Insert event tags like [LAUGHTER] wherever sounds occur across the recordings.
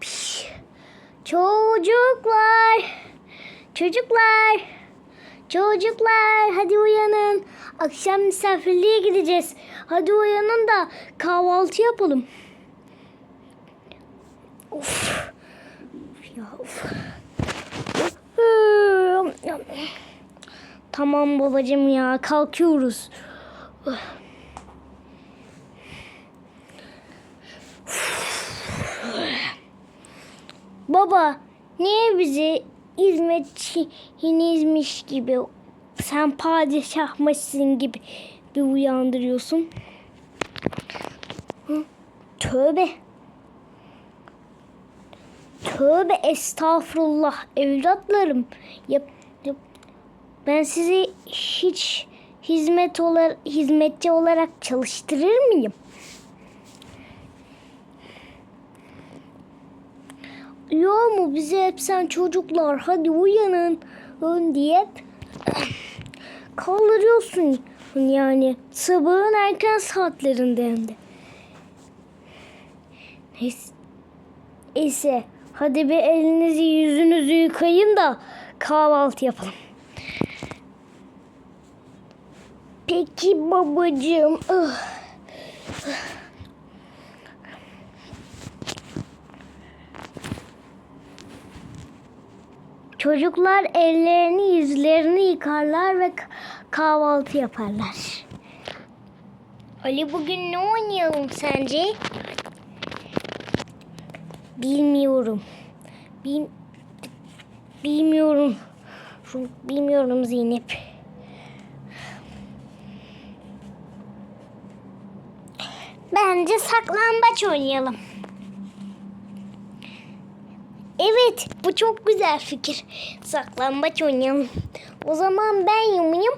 Piş. Çocuklar. Çocuklar. Çocuklar hadi uyanın. Akşam misafirliğe gideceğiz. Hadi uyanın da kahvaltı yapalım. Of. Ya of. Tamam babacığım ya kalkıyoruz. Baba niye bizi hizmetçinizmiş gibi sen padişahmışsın gibi bir uyandırıyorsun? Hı? Tövbe. Tövbe estağfurullah evlatlarım. Yap, yap. Ben sizi hiç hizmet olar, hizmetçi olarak çalıştırır mıyım? Yo mu bize hep sen çocuklar hadi uyanın ön diye [COUGHS] kaldırıyorsun yani sabahın erken saatlerinde hem de. Neyse hadi bir elinizi yüzünüzü yıkayın da kahvaltı yapalım. Peki babacığım. Ah. Çocuklar ellerini yüzlerini yıkarlar ve kahvaltı yaparlar. Ali bugün ne oynayalım sence? Bilmiyorum. Bil bilmiyorum. Bilmiyorum Zeynep. Bence saklambaç oynayalım. Evet, bu çok güzel fikir. Saklambaç oynayalım. O zaman ben yumayım,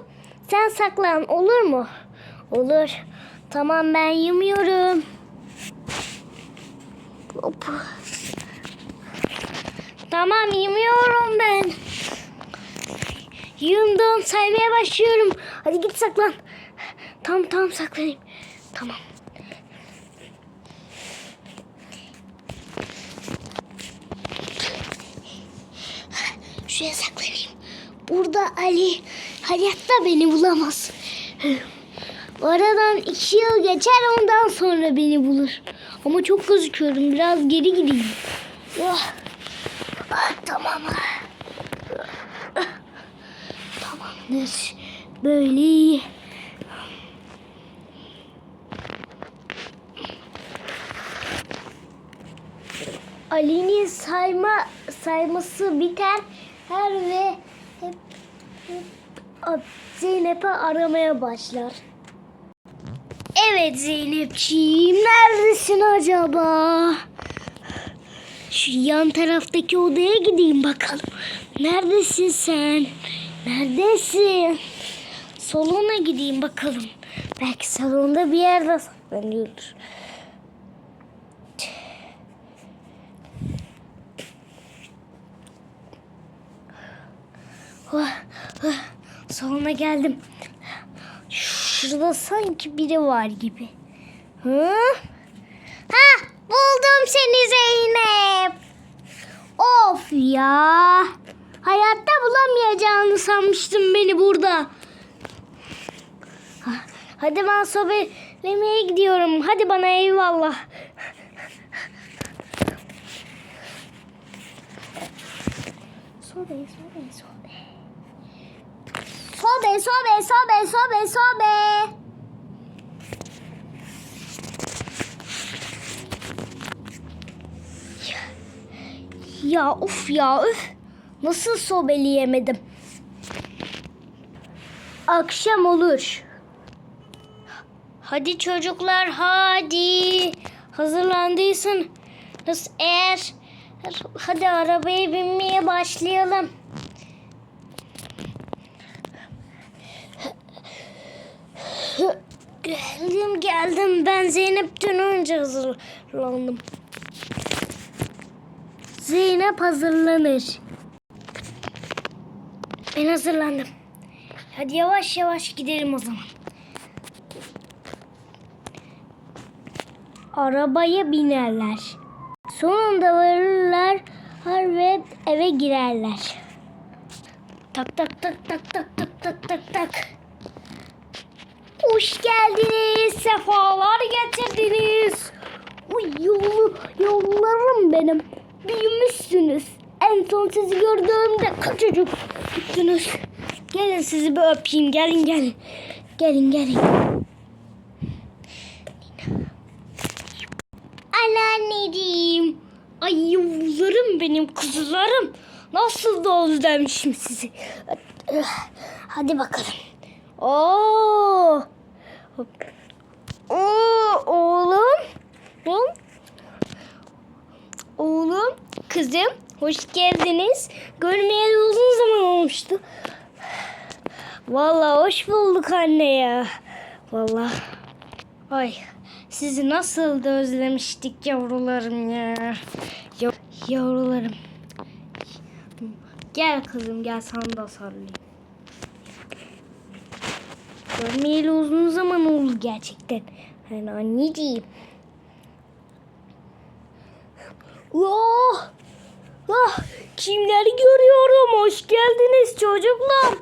sen saklan olur mu? Olur. Tamam ben yumuyorum. Hop. Tamam yumuyorum ben. Yumdum saymaya başlıyorum. Hadi git saklan. Tamam tamam saklanayım. Tamam. Şuraya saklanayım. Burada Ali hayatta beni bulamaz. Aradan iki yıl geçer ondan sonra beni bulur. Ama çok gözüküyorum. Biraz geri gideyim. Ah, ah, tamam. Ah, Tamamdır. Böyle iyi. Ali'nin sayma sayması biter her ve hep, hep Zeynep'i aramaya başlar. Evet Zeynepciğim neredesin acaba? Şu yan taraftaki odaya gideyim bakalım. Neredesin sen? Neredesin? Salona gideyim bakalım. Belki salonda bir yerde saklanıyordur. Oh, oh, salona geldim. Şurada sanki biri var gibi. Hı? Ha, buldum seni Zeynep. Of ya. Hayatta bulamayacağını sanmıştım beni burada. Ha, Hadi ben sobelemeye gidiyorum. Hadi bana eyvallah. Sobe, sobe, sobe. Sobe, sobe, sobe, sobe, sobe. Ya of ya üf. Nasıl sobeleyemedim? Akşam olur. Hadi çocuklar hadi. Hazırlandıysan eğer hadi arabaya binmeye başlayalım. Geldim geldim ben Zeynep'ten önce hazırlandım. Zeynep hazırlanır. Ben hazırlandım. Hadi yavaş yavaş gidelim o zaman. arabaya binerler. Sonunda varırlar ve eve girerler. Tak tak tak tak tak tak tak tak tak. Hoş geldiniz, sefalar getirdiniz. Uy yolu, yollarım benim. Büyümüşsünüz. En son sizi gördüğümde küçücük küçüktünüz. Gelin sizi bir öpeyim. Gelin gelin. Gelin gelin. Anneanneciğim. Ay yavrularım benim kuzularım. Nasıl da özlemişim sizi. Hadi bakalım. Oo. Oğlum. Oğlum. Kızım hoş geldiniz. Görmeyeli uzun zaman olmuştu. Vallahi hoş bulduk anne ya. Vallahi. Ay sizi nasıl da özlemiştik yavrularım ya. Ya- Yavrularım. Gel kızım gel sana da sarılayım. Görmeyeli uzun zaman oldu gerçekten. Yani anneciğim. Oh! Ah! Kimleri görüyorum? Hoş geldiniz çocuklar.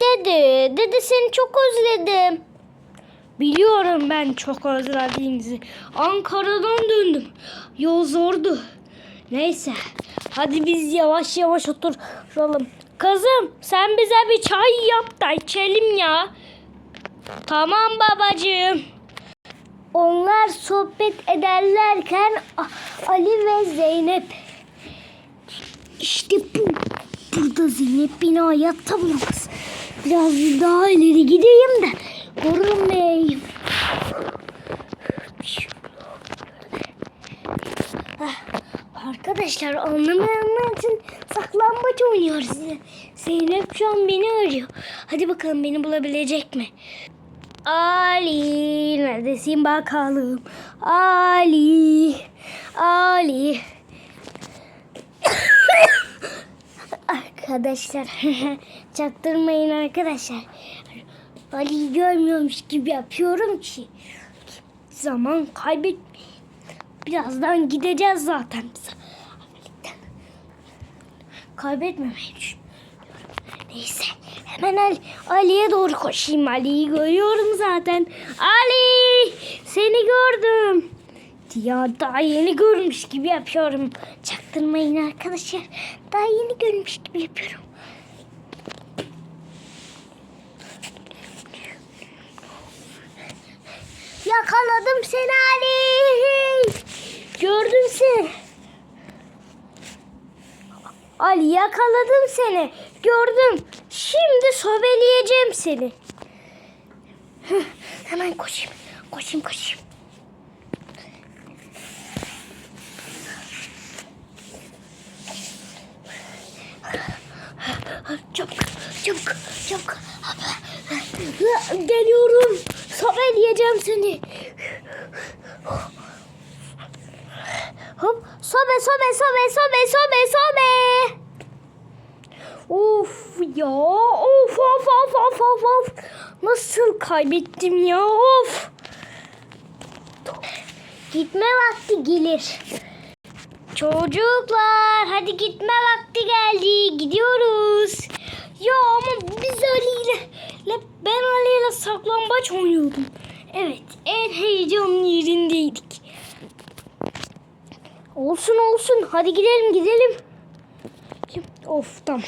Dede, dede seni çok özledim. Biliyorum ben çok özlediğinizi. Ankara'dan döndüm. Yol zordu. Neyse. Hadi biz yavaş yavaş oturalım. Kızım sen bize bir çay yap da içelim ya. Tamam babacığım. Onlar sohbet ederlerken Ali ve Zeynep. İşte bu. Burada Zeynep beni hayatta bulamaz. Biraz daha ileri gideyim de görünmeyeyim. Ah, Arkadaşlar anlamayanlar için saklambaç oynuyoruz. Zeynep şu an beni arıyor. Hadi bakalım beni bulabilecek mi? Ali neredesin bakalım? Ali Ali [COUGHS] Arkadaşlar [LAUGHS] çaktırmayın arkadaşlar. Ali'yi görmüyormuş gibi yapıyorum ki zaman kaybetmeyin. Birazdan gideceğiz zaten. Kaybetmemeyi düşünüyorum. Neyse hemen Ali, Ali'ye doğru koşayım. Ali'yi görüyorum zaten. Ali seni gördüm. Ya daha yeni görmüş gibi yapıyorum. Çaktırmayın arkadaşlar. Daha yeni görmüş gibi yapıyorum. Yakaladım seni Ali. Gördüm seni. Ali yakaladım seni. Gördüm. Şimdi sobeleyeceğim seni. Hıh, Hemen koşayım. Koşayım koşayım. Çabuk, çabuk, çabuk. Geliyorum. Sobeleyeceğim seni. Hop, sobe, sobe, sobe, sobe, sobe, sobe. Of ya, of, of, of, of, of, of. Nasıl kaybettim ya, of. Gitme vakti gelir. Çocuklar hadi gitme vakti geldi. Gidiyoruz. Ya ama biz Ali ile ben Ali ile saklambaç oynuyordum. Evet en heyecanlı yerindeydik. Olsun olsun hadi gidelim gidelim. Of tamam.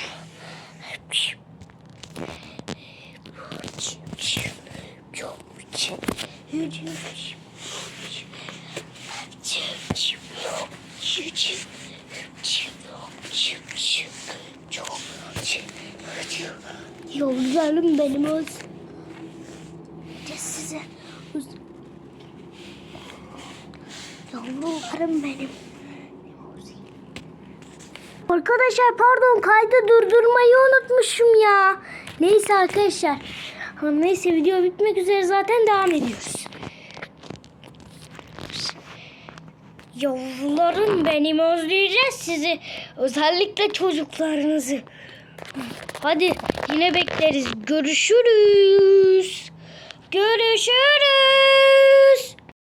Yollarım benim öz. De size öz... Yavrularım benim. Arkadaşlar pardon kaydı durdurmayı unutmuşum ya. Neyse arkadaşlar. Neyse video bitmek üzere zaten devam ediyoruz. Yavrularım benim özleyeceğiz sizi. Özellikle çocuklarınızı. Hadi yine bekleriz. Görüşürüz. Görüşürüz.